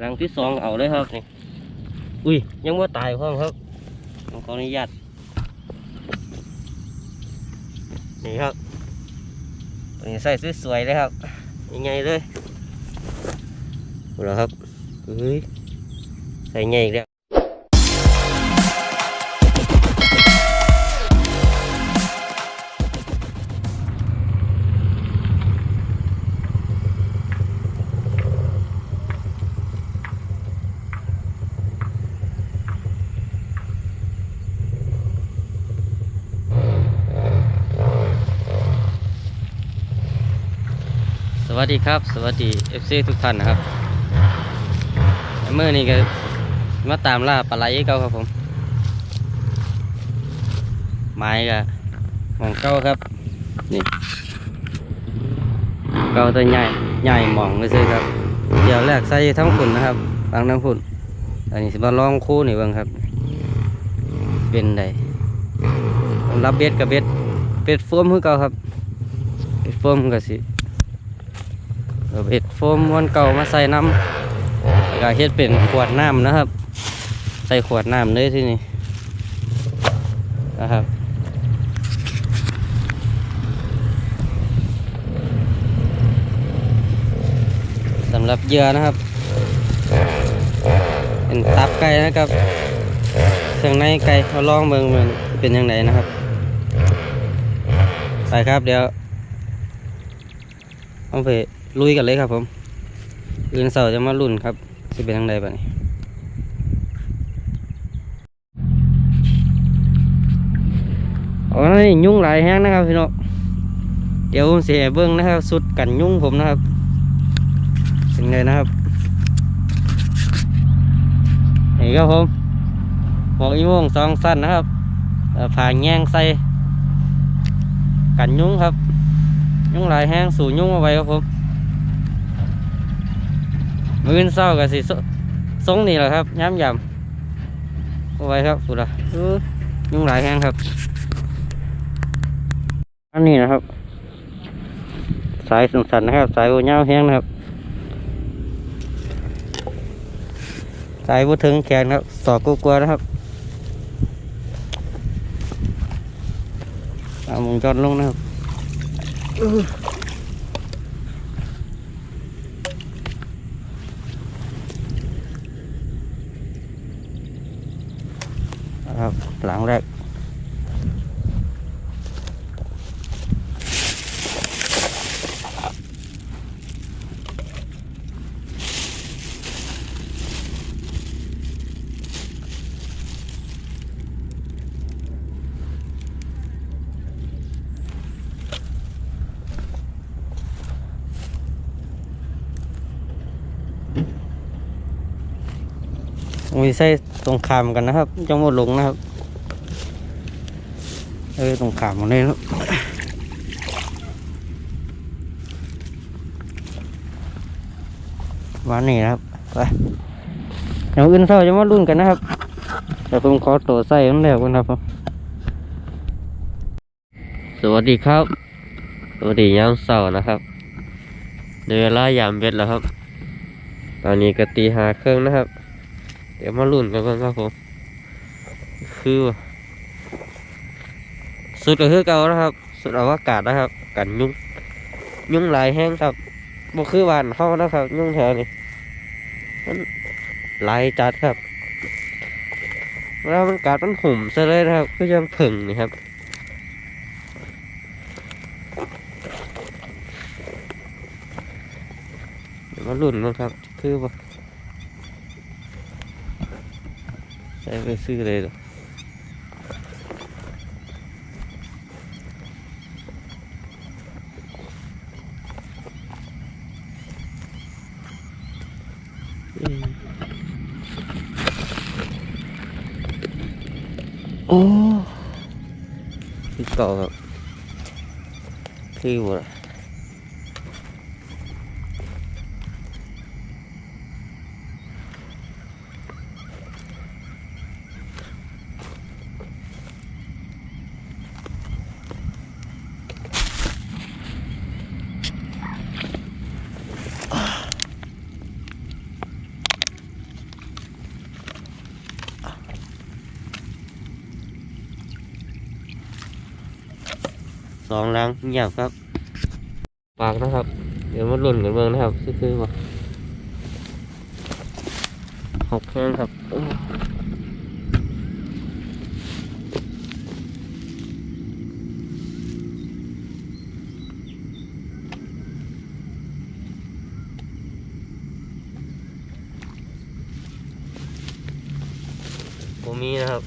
หลังที่สองเอาเลยครับนี่อุ้ยยังว่าตายพร้อมครับผมขออนุญาตนี่ครับตัวนี้ใส่สวยๆเลยครับยังไงเลยดูแล้วครับเฮ้ยใส่ไงอีกแล้ว วัสดีครับ สวัสดี FC ทุกท่านนะครับเมื่อนี้ก็มาตามล่าปลาไหลเก่าครับผมไม้ก็หมองเก่าครับนี่เก่าตัวใหญ่ใหญ่หมองเลยสิครับเดี๋ยวแรกใส่ทั้งฝุ่นนะครับฟังทั้งฝุ่นอันนี้สิมาลองคู่นี่เบิ่งครับ เป็นไดรับเบ็ดกับเบ็ดเบ็ดโฟมคือเก่าครับเบ็ดโฟมก็สิ เอ็ดโฟมวันเก่ามาใส่น้ำแล้วก็เฮ็ดเป็นขวดน้ำนะครับ ใส่ขวดน้ำเลยที่นี่นะครับสำหรับเหยื่อนะครับ เป็นตับไก่นะครับเครื่องในไก่เราลองเบิ่งมันเป็นยังไงนะครับ ไปครับเดี๋ยวเอาไป ลุยกันเลยครับผมอื่นเสาร์จะมาลุ่นครับจะเป็นยังไงบ้างโอ้ยยุ่งหลายแห้งนะครับพี่น้องเดี๋ยวเสียเบิ้งนะครับ สุดกันยุ่งผมนะครับ เป็นไงนะครับนี่ครับผมหมวกอีโมงสองสั้นนะครับผ่าแง่งใส่กันยุงครับ ยุงหลายแห้งสู่ยุงเอาไว้ครับผม มือนเศร้ากับสิสทรงนี่แหละครับย้ำยำเอาไว้ครับสุดละเออยุงหลายแห้งครับ อันนี้นะครับ สายสันๆนะครับ สายโอยาวแห้งนะครับ สายบุถึงแขนครับ สอกกลัวๆนะครับเอามุงจอดลงนะครับนะครับ หลังแรก มีไส้ตรงขามกันนะครับจังหวัดหลงนะครับ เออตรงขามหมดเลยครับวันนี้นะครับไปเดี๋ยวอื่นเท่าจะมารุ่นกันนะครับเดี๋ยวผมขอตัวใส่ตั้งแล้วกันครับ สวัสดีครับ สวัสดียามเสาร์นะครับเดี๋ยวเวลายามเบ็ดแล้วครับ ตอนนี้ก็ตีหาเครื่องนะครับ เดี๋ยวมาลุ้นกันก่อนครับผมคือ สุดก็คือเก่านะครับ สุดอวกาศนะครับ กันยุ่งยุ่งหลายแห้งครับบ่คือบ้านเข้านะครับ ยุ่งแถวนี้มันหลายจัดครับเวลามันกัดมันหุ่มซะเลยนะครับ ก็ยังผึ่งนี่ครับเดี๋ยวมาลุ้นกันครับ คือว่าใช้ไปซื้อเลยหรอมโอ้ คือเก่า อหมดองล้างเงียบครับ ปากนะครับ เดี๋ยวมาลุ่นกันเบิ่งนะครับซื้อๆมาหกแข้งครับโอ้ผมมีนะครับ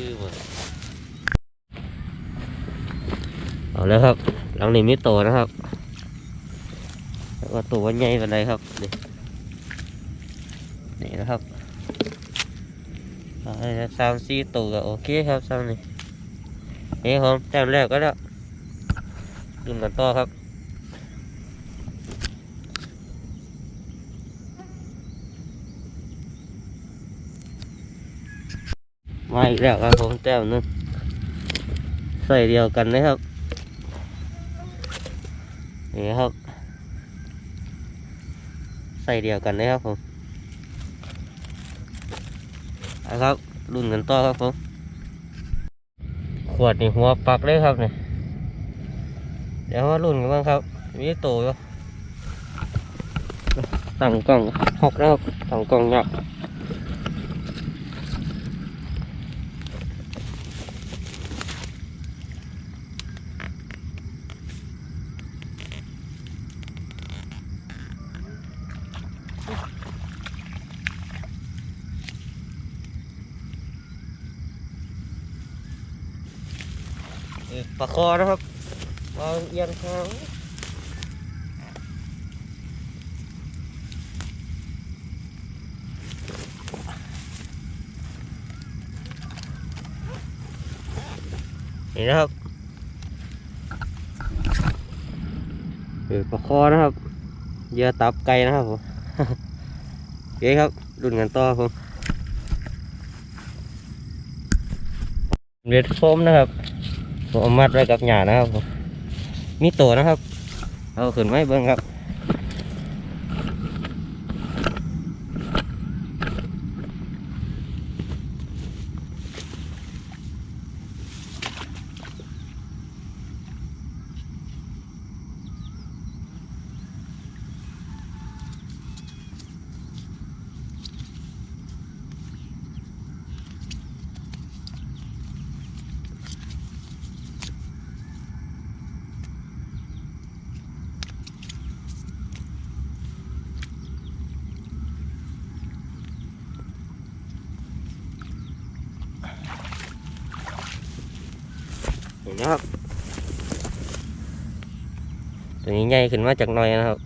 คือหมด เอาแล้วครับ หลังนี้มีโตนะครับ แล้วก็ตัวใหญ่เป็นไรครับนี่นี่นะครับสามสี่ตัวก็โอเคครับสามนี่นี่ครับแต้มแรกก็แล้วดุนกันต่อครับมาอีกแล้วครับผมแต้มหนึงใส่เดียวกันนะครับ นี่ครับ ใส่เดียวกันนะครับผมนะครับรุ่นกันต่อครับผมขวดนี่หัวปักเลยครับเนี่ยเดี๋ยวมารุ่นกันบ้างครับมีโตอยู่ตั้งกล้องหกแล้วครับตั้งกล้องยัก ปลาคอนะครับวางเอียนข้างนี่นะครับนี่ปลาคอนะครับเยื่อตับไก่นะครับผมโอเคครับรุ่นกันต่อผมเบ็ดโฟมนะครับ ผมเอามัดไว้กับหญ้านะครับผมมีตัวนะครับ เอาขึ้นไว้เบิ้งครับ นะครับ ตัวนี้ใหญ่ขึ้นมาจากน่อยนะครับ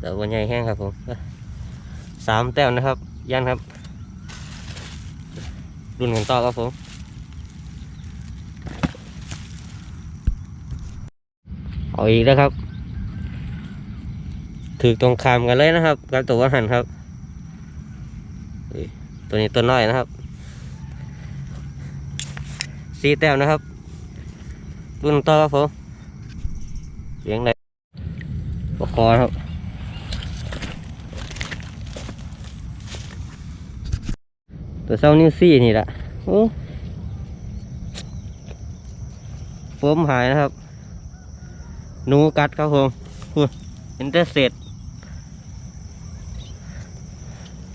แต่ว่าใหญ่แห้งครับผมสามแต้มนะครับ ยันครับรุ่นกันต่อครับผมเอาอีกแล้วครับถือตรงคามกันเลยนะครับกับตัวหันครับ ตัวนี้ตัวน้อยนะครับสี่แต้มนะครับ รุ่นต่อครับผมเสียงอะไรปคอครับตัวเศร้านิ้วซี่นี่แหละโอ้ฟมหายนะครับหนูกัดครับผมเห็นแต่เศษ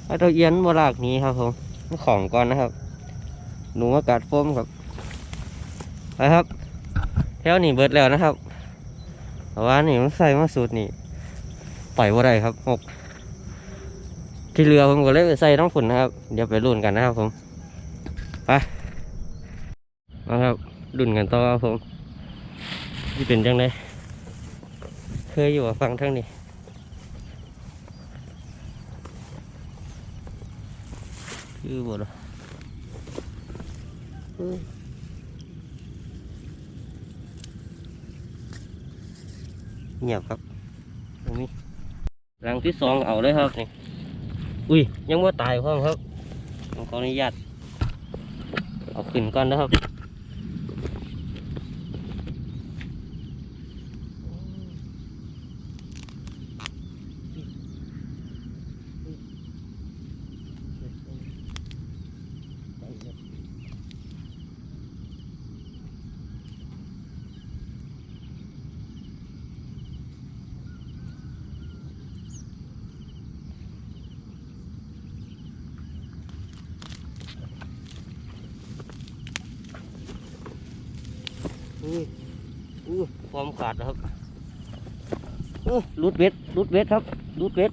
เอาตัวเอียนบลากนี้ครับผมของก่อนนะครับหนูมากัดโฟมครับไปครับ วนี้เบิดแล้วนะครับเพราะว่านี่มันใส่มาสูตรนี่ปล่อยบ่าได้ครับหกที่เรือผมก็เลยใส่น้องฝุ่นนะครับ เดี๋ยวไปรุ่นกันนะครับผมไปมาครับรุ่นกันต่อครับผมที่เป็นจังไดเคยอยู่กับฟังทั้งนี้คือบ่ล่ะอืม เงียบครับตรงนี้หลังที่สองเอาเลยครับนี่อุ้ยยังว่าตายพร้อมครับผมขออนุญาตเอาขึ้นก่อนนะครับ ไป มขาดครับโอ้รูดเวทรูดเวทครับรูดเวท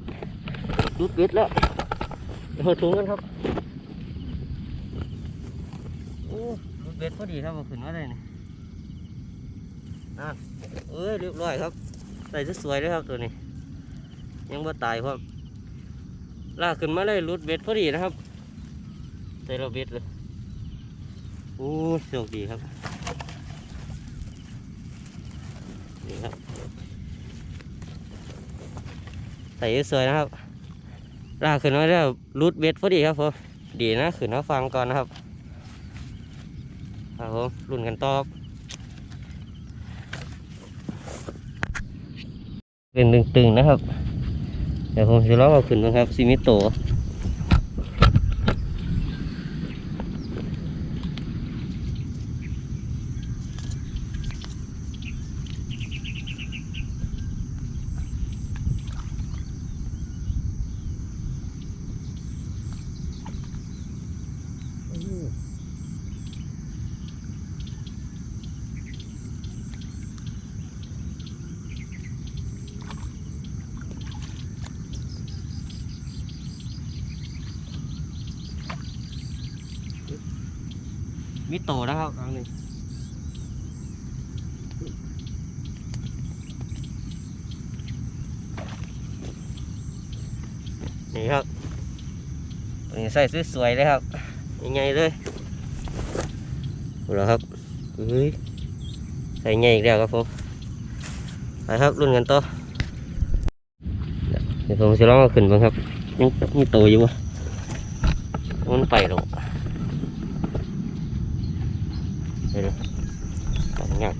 รูดเวทแล้วเดี๋ยวถุงกันครับโอ้รูดเวทพอดีครับมาขึ้นมาได้นี่นั่นเอ้ยเรียบร้อยครับใส่สวยเลยครับตัวนี้ ยังบ่ตายครับลากขึ้นมาเลยรูดเวทพอดีนะครับใส่เราเวทเลยโอ้โชคดีครับ นี่ครับใส่สวยๆนะครับลากขึ้นมาแล้วรูดเบ็ดพอดีครับผมดีนะขึ้นมาฟังก่อนนะครับครับผมรุ่นกันต่อครับเป็นตึงๆนะครับ เดี๋ยวผมจะลองเอาขึ้นนะครับซิมิโตะ มิโตะนะครับครั้งหนึ่งนี่ครับตัวนี้ใส่สวยๆเลยครับยังไงเลยดูแล้วครับเฮ้ยใส่ใหญ่อีกแล้วครับผมไปครับรุ่นกันต่อเดี๋ยวผมจะลองเอาขึ้นบ้างครับยังมีโตอยู่วะมันไปหรอก เดี๋ยวๆต้องงัด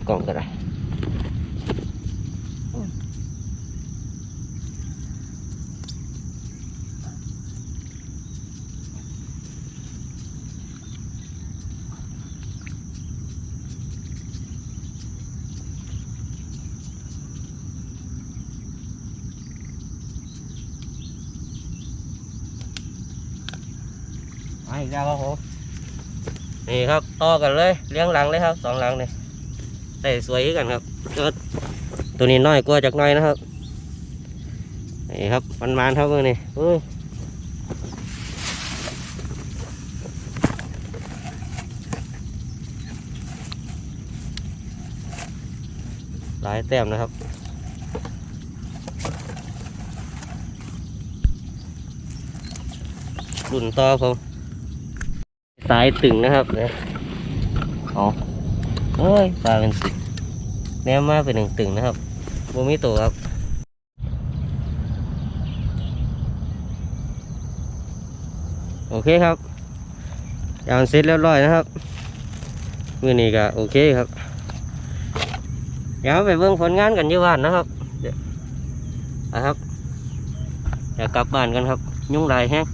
นี่ครับต่อกันเลยเลี้ยงหลังเลยครับสองหลังเลยใส่สวยกันครับตัวตัวนี้น้อยกว่าจากน้อยนะครับนี่ครับมันมันครับมือนี่เฮ้ยหลายแต้มนะครับรุ่นต่อผม สายตึงนะครับเนี่ยอ๋อเอ้ยปลาเป็นสิแนมมาเป็นหนึ่งตึงนะครับโมมีตัวครับโอเคครับยางเสร็จเรียบร้อยนะครับมือนี้ก็โอเคครับเดี๋ยวไปเบิ่งผลงานกันอยู่บ้านนะครับเดี๋ยวนะครับเดี๋ยวกลับบ้านกันครับ ยุ่งหลายแฮง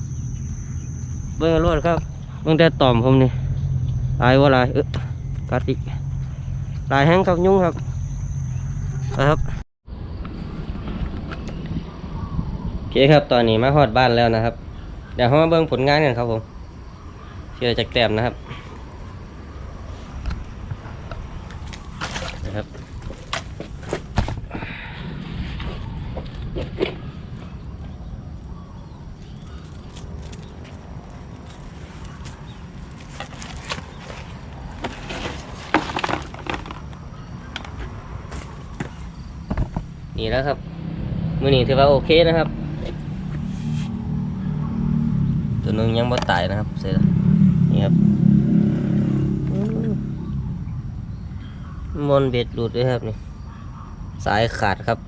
เบิ่งกันรวดครับ เบิ่งแต่ตอมผมนี่ลายว่าลายเออกัดอีกลายแห้งครับยุ่งครับนะครับโอเคครับตอนนี้มาฮอดบ้านแล้วนะครับ เดี๋ยวเรามาเบิ่งผลงานกันครับผมเชื่อจากแต้มนะครับ นี่แล้วครับมือนี้ถือว่าโอเคนะครับ ตัวนึงยังบ่ตายนะครับเสร็จแล้วนี่ครับมอนเบ็ดหลุดด้วยครับนี่สายขาดครับ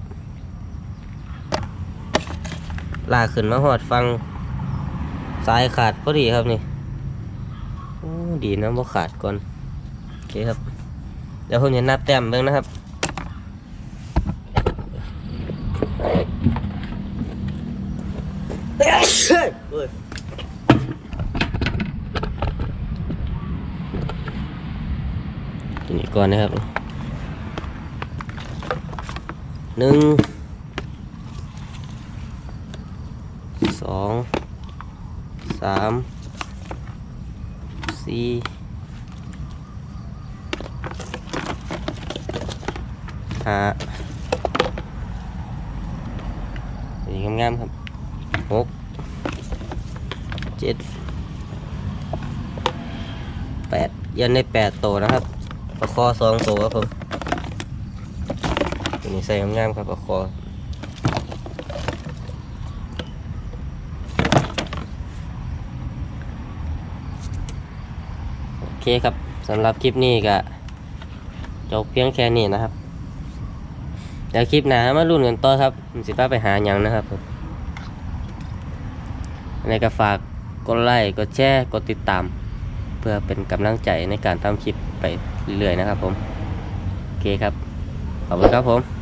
ลากขึ้นมาหอดฟังสายขาดพอดีครับนี่ดีนะบ่ขาดก่อนโอเคครับเดี๋ยวผมจะนับแต้มเบิ่งนะครับ เฮ้ยตัวนี้ ก่อนนะครับหนึ่งสองสามสี่ห้าสีงามๆครับหกเจ็ดแปดยันในแปดโตนะครับ ประคอสองตัวครับผมตัวนี้ใส่งามๆครับประคอโอเคครับสำหรับคลิปนี้ก็จบเพียงแค่นี้นะครับเดี๋ยวคลิปหน้ามาลุ้นกันต่อครับผมสิพาไปหาหยังนะครับผมในก็ฝากกดไลค์กดแชร์กดติดตาม เพื่อเป็นกำลังใจในการทำคลิปไปเรื่อยๆนะครับผม โอเคครับ ขอบคุณครับผม